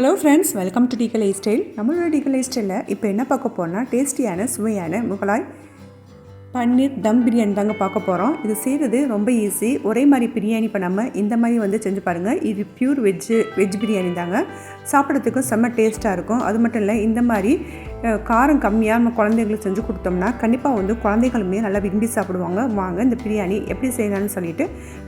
Hello friends welcome to டீக்கல் style நம்மளோட டீக்கல் ஸ்டைலில் இப்போ என்ன பார்க்க போனால் டேஸ்டியான சுவையான முகலாய் பன்னீர் தம் பிரியாணி தாங்க பார்க்க போகிறோம் இது செய்கிறது ரொம்ப ஈஸி ஒரே மாதிரி பிரியாணி பண்ணாமல் இந்த மாதிரி வந்து செஞ்சு பாருங்கள் இது பியூர் வெஜ்ஜு வெஜ் பிரியாணி தாங்க. சாப்பிட்றதுக்கும் செம்ம டேஸ்ட்டாக இருக்கும். அது மட்டும் இல்லை இந்த மாதிரி காரம் கம்மியாக நம்ம குழந்தைங்களுக்கு செஞ்சு கொடுத்தோம்னா கண்டிப்பாக வந்து குழந்தைகளுமே நல்லா விரும்பி சாப்பிடுவாங்க. வாங்க இந்த பிரியாணி எப்படி செய்யலாம்னு சொல்லிட்டு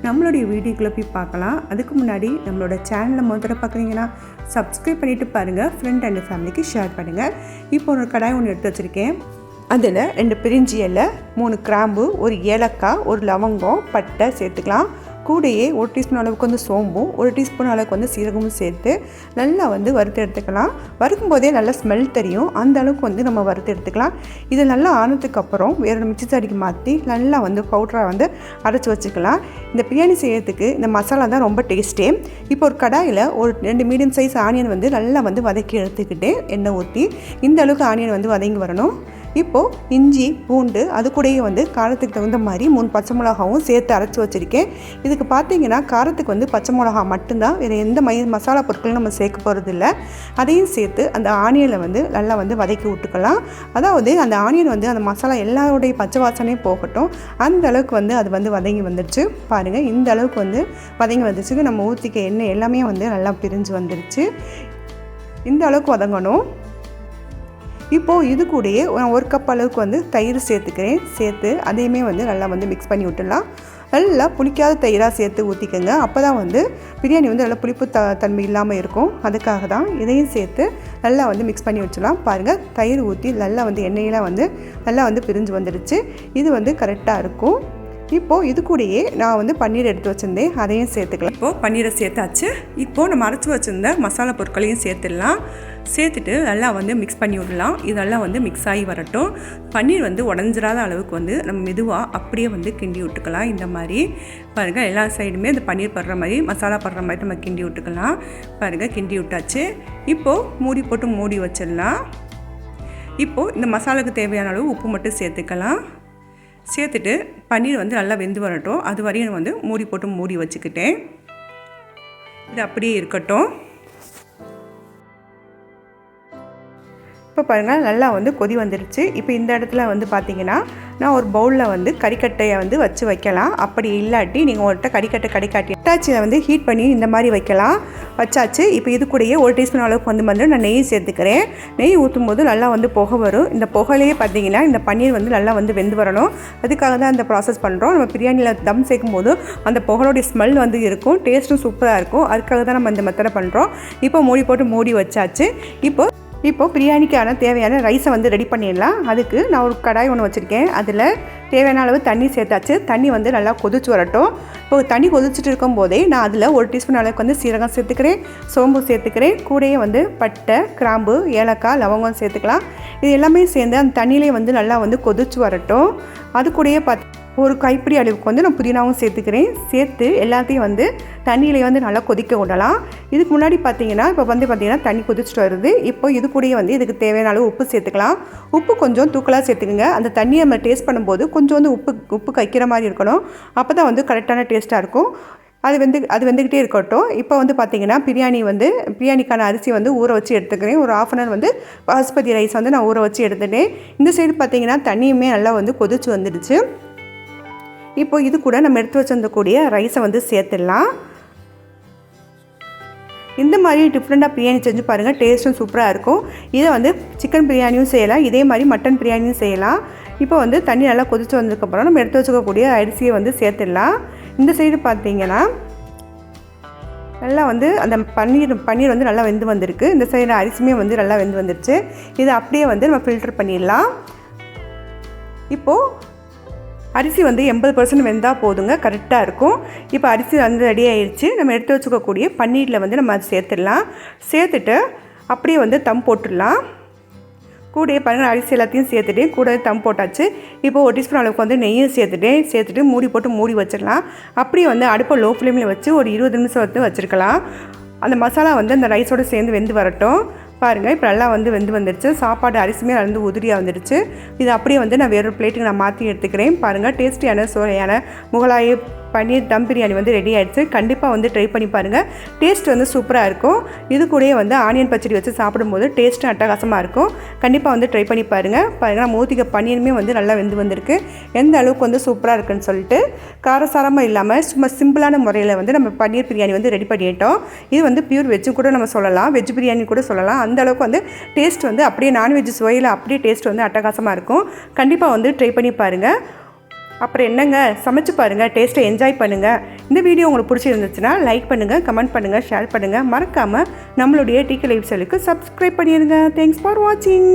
நம்மளுடைய வீடியோக்குள்ளே போய் பார்க்கலாம். அதுக்கு முன்னாடி நம்மளோட சேனலை முதல்ல பார்க்குறீங்கன்னா சப்ஸ்கிரைப் பண்ணிவிட்டு பாருங்கள் ஃப்ரெண்ட் அண்ட் ஃபேமிலிக்கு ஷேர் பண்ணுங்கள் இப்போ ஒரு கடாய் ஒன்று எடுத்து வச்சுருக்கேன். அதில் ரெண்டு பிரிஞ்சி இலை மூணு கிராம்பு ஒரு ஏலக்காய் ஒரு லவங்கம் பட்டை சேர்த்துக்கலாம். கூடையே ஒரு டீஸ்பூன் அளவுக்கு வந்து சோம்பும் ஒரு டீஸ்பூன் அளவுக்கு வந்து சீரகமும் சேர்த்து நல்லா வந்து வறுத்து எடுத்துக்கலாம். வறுக்கும் போதே நல்லா ஸ்மெல் தெரியும். அந்த அளவுக்கு வந்து நம்ம வறுத்து எடுத்துக்கலாம். இது நல்லா ஆனதுக்கப்புறம் வேறு மிக்சி சாடிக்கு மாற்றி நல்லா வந்து பவுடராக வந்து அரைச்சி வச்சுக்கலாம். இந்த பிரியாணி செய்யறதுக்கு இந்த மசாலா தான் ரொம்ப டேஸ்ட்டே இப்போ ஒரு கடாயில் ஒரு ரெண்டு மீடியம் சைஸ் ஆனியன் வந்து நல்லா வந்து வதக்கி எடுத்துக்கிட்டு எண்ணெய் ஊற்றி இந்த அளவுக்கு ஆனியன் வந்து வதங்கி வரணும். இப்போது இஞ்சி பூண்டு அது கூடயே வந்து காரத்துக்கு தகுந்த மாதிரி மூணு பச்சை மிளகாவும் சேர்த்து அரைச்சி வச்சுருக்கேன். இதுக்கு பார்த்தீங்கன்னா காரத்துக்கு வந்து பச்சை மிளகா மட்டும்தான் வேறு எந்த மை மசாலா பொருட்களும் நம்ம சேர்க்க போகிறதில்ல அதையும் சேர்த்து அந்த ஆனியனை வந்து நல்லா வந்து வதக்கி விட்டுக்கலாம். அதாவது அந்த ஆனியன் வந்து அந்த மசாலா எல்லாருடைய பச்சை வாசனையும் போகட்டும். அந்த அளவுக்கு வந்து அது வந்து வதங்கி வந்துடுச்சு. பாருங்கள் இந்த அளவுக்கு வந்து வதங்கி வந்துச்சு நம்ம ஊற்றிக்க எண்ணெய் எல்லாமே வந்து நல்லா பிரிஞ்சு வந்துடுச்சு. இந்த அளவுக்கு வதங்கணும். இப்போது இது கூடயே நான் ஒரு கப் அளவுக்கு வந்து தயிர் சேர்த்துக்கிறேன். சேர்த்து அதையுமே வந்து நல்லா வந்து மிக்ஸ் பண்ணி விட்டுடலாம். நல்லா புளிக்காத தயிராக சேர்த்து ஊற்றிக்கோங்க அப்போ தான் வந்து பிரியாணி வந்து நல்லா புளிப்பு த தன்மை இல்லாமல் இருக்கும். அதுக்காக தான் இதையும் சேர்த்து நல்லா வந்து மிக்ஸ் பண்ணி வச்சுலாம் பாருங்கள் தயிர் ஊற்றி நல்லா வந்து எண்ணெயெல்லாம் வந்து நல்லா வந்து பிரிஞ்சு வந்துடுச்சு. இது வந்து கரெக்டாக இருக்கும். இப்போது இது கூடயே நான் வந்து பன்னீர் எடுத்து வச்சுருந்தேன் அதையும் சேர்த்துக்கலாம். இப்போது பன்னீரை சேர்த்தாச்சு. இப்போது நம்ம அரைச்சி வச்சுருந்த மசாலா பொருட்களையும் சேர்த்துடலாம். சேர்த்துட்டு நல்லா வந்து மிக்ஸ் பண்ணி விடலாம். இதெல்லாம் வந்து மிக்ஸ் ஆகி வரட்டும். பன்னீர் வந்து உடஞ்சிராத அளவுக்கு வந்து நம்ம மெதுவாக அப்படியே வந்து கிண்டி விட்டுக்கலாம். இந்த மாதிரி பாருங்கள் எல்லா சைடுமே இந்த பன்னீர் படுற மாதிரி மசாலா படுற மாதிரி நம்ம கிண்டி விட்டுக்கலாம். பாருங்கள் கிண்டி விட்டாச்சு. இப்போது மூடி போட்டு மூடி வச்சிடலாம். இப்போது இந்த மசாலாவுக்கு தேவையான அளவு உப்பு மட்டும் சேர்த்துக்கலாம். சேர்த்துட்டு பன்னீர் வந்து நல்லா வெந்து வரட்டும். அது வரையும் வந்து மூடி போட்டு மூடி வச்சுக்கிட்டேன். இது அப்படியே இருக்கட்டும். இப்போ பாருங்கள் நல்லா வந்து கொதி வந்துடுச்சு இப்போ இந்த இடத்துல வந்து பார்த்தீங்கன்னா நான் ஒரு பவுலில் வந்து கறிக்கட்டையை வந்து வச்சு வைக்கலாம். அப்படி இல்லாட்டி நீங்கள் ஒருட்ட கறிக்கட்டை கடிக்காட்டி அட்டாச்சியில் வந்து ஹீட் பண்ணி இந்த மாதிரி வைக்கலாம். வச்சாச்சு. இப்போ இது கூடயே ஒரு டீஸ்பூன் அளவுக்கு வந்து வந்து நான் நெய் சேர்த்துக்கிறேன். நெய் ஊற்றும் போது நல்லா வந்து புகை வரும். இந்த புகையிலேயே பார்த்தீங்கன்னா இந்த பன்னீர் வந்து நல்லா வந்து வெந்து வரணும். அதுக்காக தான் அந்த ப்ராசஸ் பண்ணுறோம் நம்ம பிரியாணியில் தம் சேர்க்கும் போது அந்த புகழோடைய ஸ்மெல் வந்து இருக்கும். டேஸ்ட்டும் சூப்பராக இருக்கும். அதுக்காக தான் நம்ம இந்த மெத்தடை பண்ணுறோம் இப்போ மூடி போட்டு மூடி வச்சாச்சு. இப்போ இப்போது பிரியாணிக்கான தேவையான ரைஸை வந்து ரெடி பண்ணிடலாம். அதுக்கு நான் ஒரு கடாய் ஒன்று வச்சுருக்கேன். அதில் தேவையான அளவு தண்ணி சேர்த்தாச்சு. தண்ணி வந்து நல்லா கொதிச்சு வரட்டும். இப்போ தண்ணி கொதிச்சுட்டு இருக்கும் போதே நான் அதில் ஒரு டீஸ்பூன் அளவுக்கு வந்து சீரகம் சேர்த்துக்கிறேன். சோம்பு சேர்த்துக்கிறேன். கூடயே வந்து பட்டை கிராம்பு ஏலக்காய் லவங்கம் சேர்த்துக்கலாம். இது எல்லாமே சேர்ந்து அந்த தண்ணியிலே வந்து நல்லா வந்து கொதிச்சு வரட்டும். அது கூடயே பார்த்து ஒரு கைப்பிடி அளவுக்கு வந்து நான் புதினாவும் சேர்த்துக்கிறேன். சேர்த்து எல்லாத்தையும் வந்து தண்ணியிலே வந்து நல்லா கொதிக்க விடலாம். இதுக்கு முன்னாடி பார்த்தீங்கன்னா இப்போ வந்து பார்த்தீங்கன்னா தண்ணி கொதிச்சுட்டு வருது. இப்போ இது கூடயே வந்து இதுக்கு தேவையான அளவு உப்பு சேர்த்துக்கலாம். உப்பு கொஞ்சம் தூக்கலாக சேர்த்துக்குங்க. அந்த தண்ணியை நம்ம டேஸ்ட் பண்ணும்போது கொஞ்சம் வந்து உப்பு உப்பு கைக்கிற மாதிரி இருக்கணும். அப்போ தான் வந்து கரெக்டான டேஸ்ட்டாக இருக்கும். அது வந்து அது வந்துக்கிட்டே இருக்கட்டும். இப்போ வந்து பார்த்தீங்கன்னா பிரியாணி வந்து பிரியாணிக்கான அரிசி வந்து ஊற வச்சு எடுத்துக்கிறேன். ஒரு ஆஃப் அன் ஹவர் வந்து பாஸ்மதி ரைஸ் வந்து நான் ஊற வச்சு எடுத்துட்டேன். இந்த சைடு பார்த்தீங்கன்னா தண்ணியுமே நல்லா வந்து கொதிச்சு வந்துடுச்சு. இப்போ இது கூட நம்ம எடுத்து வச்சிருந்தக்கூடிய ரைஸை வந்து சேர்த்துடலாம். இந்த மாதிரி டிஃப்ரெண்ட்டாக பிரியாணி செஞ்சு பாருங்கள் டேஸ்ட்டும் சூப்பராக இருக்கும். இதை வந்து சிக்கன் பிரியாணியும் செய்யலாம் இதே மாதிரி மட்டன் பிரியாணியும் செய்யலாம். இப்போ வந்து தண்ணி நல்லா கொதிச்சு வந்ததுக்கப்புறம் நம்ம எடுத்து வச்சுக்கக்கூடிய அரிசியை வந்து சேர்த்துடலாம். இந்த சைடு பார்த்தீங்கன்னா நல்லா வந்து அந்த பன்னீர் பன்னீர் வந்து நல்லா வெந்து வந்திருக்கு. இந்த சைடு அரிசியுமே வந்து நல்லா வெந்து வந்துருச்சு. இதை அப்படியே வந்து நம்ம ஃபில்டர் பண்ணிடலாம். இப்போது அரிசி வந்து எண்பது பர்சன்ட் வெந்தால் போதுங்க கரெக்டாக இருக்கும். இப்போ அரிசி வந்து ரெடி ஆயிடுச்சு நம்ம எடுத்து வச்சுக்கக்கூடிய பன்னீரில் வந்து நம்ம அது சேர்த்துடலாம். சேர்த்துட்டு அப்படியே வந்து தம் போட்டுடலாம். கூடயே பாருங்கள் அரிசி எல்லாத்தையும் சேர்த்துட்டு கூட தம் போட்டாச்சு. இப்போ ஒரு டீஸ்பூன் அளவுக்கு வந்து நெய்யும் சேர்த்துட்டு சேர்த்துட்டு மூடி போட்டு மூடி வச்சிடலாம். அப்படியே வந்து அடுப்பை லோ ஃப்ளேமில் வச்சு ஒரு இருபது நிமிஷம் வந்து வச்சுருக்கலாம். அந்த மசாலா வந்து அந்த ரைஸோடு சேர்ந்து வெந்து வரட்டும். பாருங்கள் இப்போ நல்லா வந்து வெந்து வந்துடுச்சு சாப்பாடு அரிசியுமே வந்து உதிரியாக வந்துடுச்சு இது அப்படியே வந்து நான் வேறொரு பிளேட்டுக்கு நான் மாற்றி எடுத்துக்கிறேன். பாருங்கள் டேஸ்டியான சுவையான முகலாய பன்னீர் தம் பிரியாணி வந்து ரெடி ஆகிடுச்சு கண்டிப்பாக வந்து ட்ரை பண்ணி பாருங்கள் டேஸ்ட் வந்து சூப்பராக இருக்கும். இது கூடயே வந்து ஆனியன் பச்சடி வச்சு சாப்பிடும்போது டேஸ்ட்டும் அட்டகாசமாக இருக்கும். கண்டிப்பாக வந்து ட்ரை பண்ணி பாருங்கள் பாருங்கள் நம்ம பன்னீருமே வந்து நல்லா வெந்து வந்திருக்கு. எந்த அளவுக்கு வந்து சூப்பராக இருக்குன்னு சொல்லிட்டு காரசாரமாக இல்லாமல் சும்மா சிம்பிளான முறையில் வந்து நம்ம பன்னீர் பிரியாணி வந்து ரெடி பண்ணிட்டோம். இது வந்து பியூர் வெஜ்ஜும் கூட நம்ம சொல்லலாம். வெஜ் பிரியாணி கூட சொல்லலாம். அந்த அளவுக்கு வந்து டேஸ்ட் வந்து அப்படியே நான்வெஜ் சுவையில் அப்படியே டேஸ்ட் வந்து அட்டகாசமாக இருக்கும். கண்டிப்பாக வந்து ட்ரை பண்ணி பாருங்கள் அப்புறம் என்னங்க? சமைச்சு பாருங்கள் டேஸ்ட்டை என்ஜாய் பண்ணுங்கள் இந்த வீடியோ உங்களுக்கு பிடிச்சிருந்துச்சுன்னா லைக் பண்ணுங்கள் கமெண்ட் பண்ணுங்கள் ஷேர் பண்ணுங்கள் மறக்காமல் நம்மளுடைய டிகே லைஃப் செல்லுக்கு சப்ஸ்கிரைப் பண்ணிடுங்க தேங்க்ஸ் ஃபார் வாட்சிங்